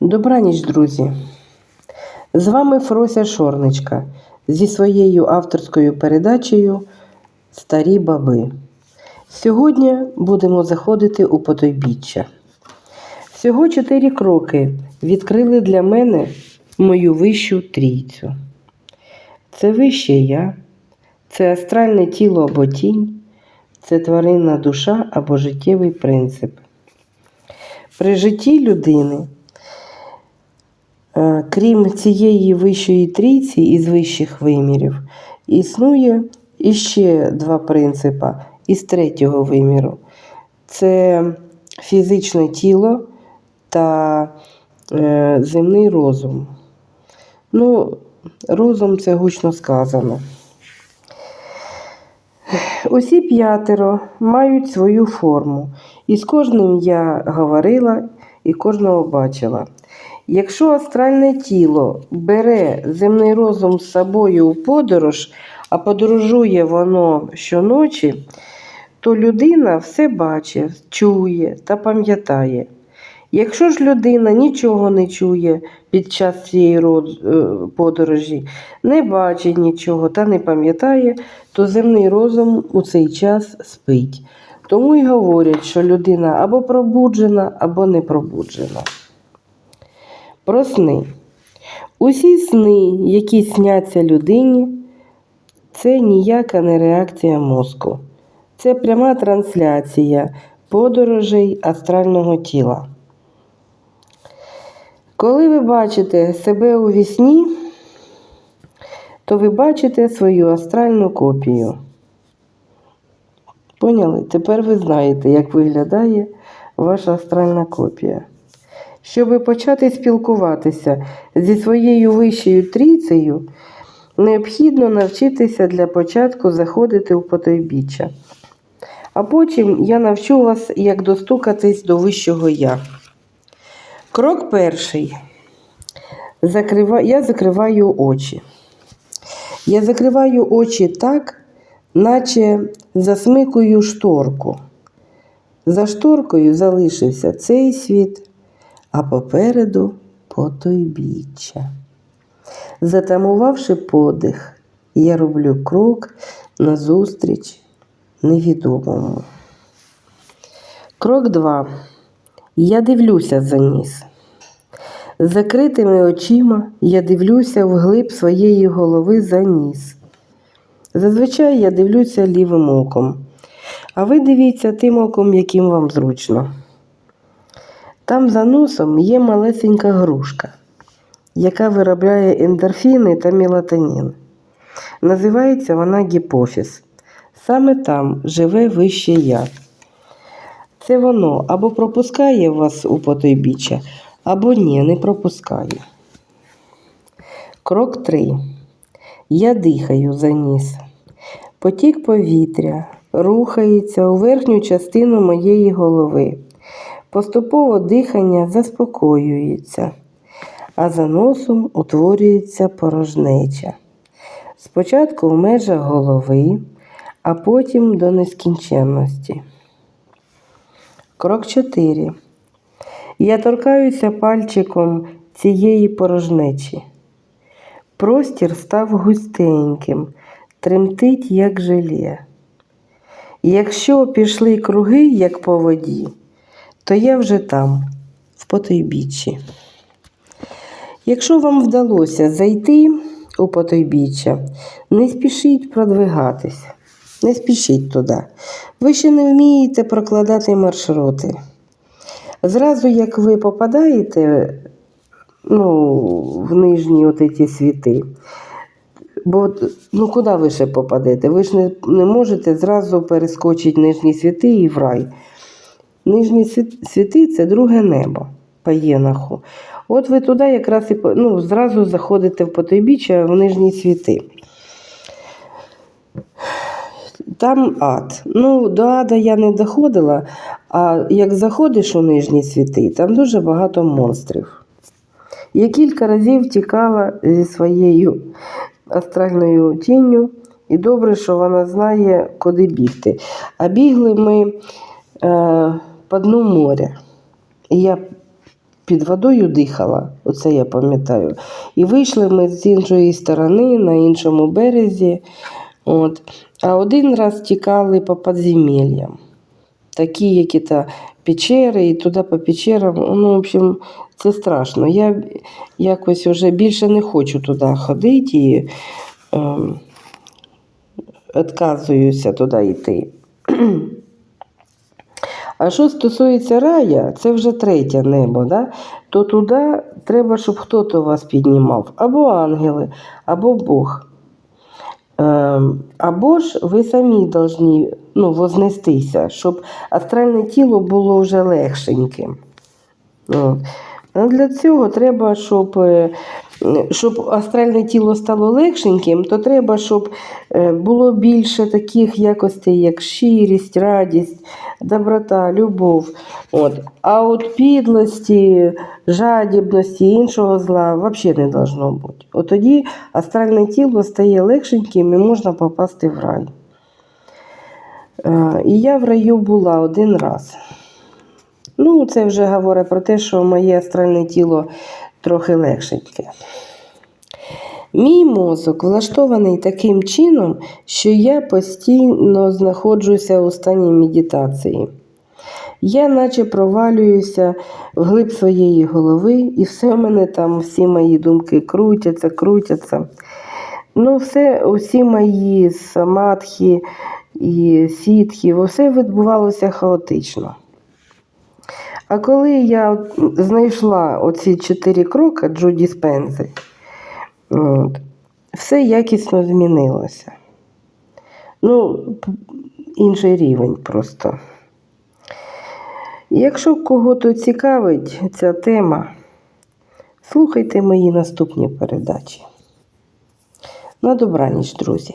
Добраніч, друзі! З вами Фрося Шорничка зі своєю авторською передачею Старі баби. Сьогодні будемо заходити у потойбіччя. Всього чотири кроки відкрили для мене мою вищу трійцю. Це вище я, це астральне тіло або тінь, це тваринна душа або життєвий принцип. При житті людини Крім цієї вищої трійці із вищих вимірів, існує іще два принципи із третього виміру: це фізичне тіло та е, земний розум. Ну, розум це гучно сказано. Усі п'ятеро мають свою форму, і з кожним я говорила і кожного бачила. Якщо астральне тіло бере земний розум з собою у подорож, а подорожує воно щоночі, то людина все бачить, чує та пам'ятає. Якщо ж людина нічого не чує під час цієї е, подорожі, не бачить нічого та не пам'ятає, то земний розум у цей час спить. Тому й говорять, що людина або пробуджена, або не пробуджена. Про сни. Усі сни, які сняться людині, це ніяка не реакція мозку. Це пряма трансляція подорожей астрального тіла. Коли ви бачите себе у вісні, то ви бачите свою астральну копію. Поняли? Тепер ви знаєте, як виглядає ваша астральна копія. Щоб почати спілкуватися зі своєю вищою трійцею, необхідно навчитися для початку заходити в потойбіччя. А потім я навчу вас, як достукатись до вищого я. Крок перший. Я закриваю очі. Я закриваю очі так, наче засмикую шторку. За шторкою залишився цей світ, а попереду потойбіччя. Затамувавши подих, я роблю крок назустріч невідомому. Крок 2. Я дивлюся за ніс. З закритими очима я дивлюся вглиб своєї голови за ніс. Зазвичай я дивлюся лівим оком, а ви дивіться тим оком, яким вам зручно. Там за носом є малесенька грушка, яка виробляє ендорфіни та мелатонін. Називається вона гіпофіз. Саме там живе вище я. Це воно або пропускає вас у потойбіччя, або ні, не пропускає. Крок 3. Я дихаю за ніс. Потік повітря рухається у верхню частину моєї голови. Поступово дихання заспокоюється, а за носом утворюється порожнеча. Спочатку в межах голови, а потім до нескінченності. Крок 4. Я торкаюся пальчиком цієї порожнечі. Простір став густеньким, тремтить, як желе. Якщо пішли круги, як по воді, то я вже там, в потойбіччі. Якщо вам вдалося зайти у потойбіччя, не спішіть продвигатись, не спішіть туди. Ви ще не вмієте прокладати маршрути. Зразу, як ви попадаєте ну, в нижні от ці світи, бо ну, куди ви ще попадете? Ви ж не, не можете зразу перескочити нижні світи і в рай. Нижні світ- світи це друге небо по Єнаху. От ви туди якраз і ну, зразу заходите в потойбіччя в нижні світи. Там ад. Ну, до ада я не доходила, а як заходиш у нижні світи, там дуже багато монстрів. Я кілька разів тікала зі своєю астральною тінню, і добре, що вона знає, куди бігти. А бігли ми е, по дну моря. І я під водою дихала, оце я пам'ятаю. І вийшли ми з іншої сторони, на іншому березі. От. А один раз тікали по підземеллям. Такі які-то печери, і туди по печерам. Ну, в общем, це страшно. Я якось вже більше не хочу туди ходити і ем, відказуюся туди йти. А що стосується рая, це вже третє небо, да? то туди треба, щоб хтось вас піднімав. Або ангели, або Бог. Ем, Або ж ви самі повинні ну, вознестися, щоб астральне тіло було вже легшеньким. А для цього треба, щоб, е, щоб астральне тіло стало легшеньким, то треба, щоб е, було більше таких якостей, як щирість, радість, доброта, любов. От. А от підлості, жадібності іншого зла взагалі не должно бути. От тоді астральне тіло стає легшеньким і можна попасти в рай. Е, І я в раю була один раз. Ну, це вже говорить про те, що моє астральне тіло трохи легшеньке. Мій мозок влаштований таким чином, що я постійно знаходжуся у стані медитації. Я наче провалююся в глиб своєї голови, і все в мене там, всі мої думки крутяться, крутяться. Ну, все, усі мої самадхи і сітхи, все відбувалося хаотично. А коли я знайшла оці чотири кроки Джуді Спензи, все якісно змінилося. Ну, інший рівень просто. Якщо кого-то цікавить ця тема, слухайте мої наступні передачі. На добраніч, друзі!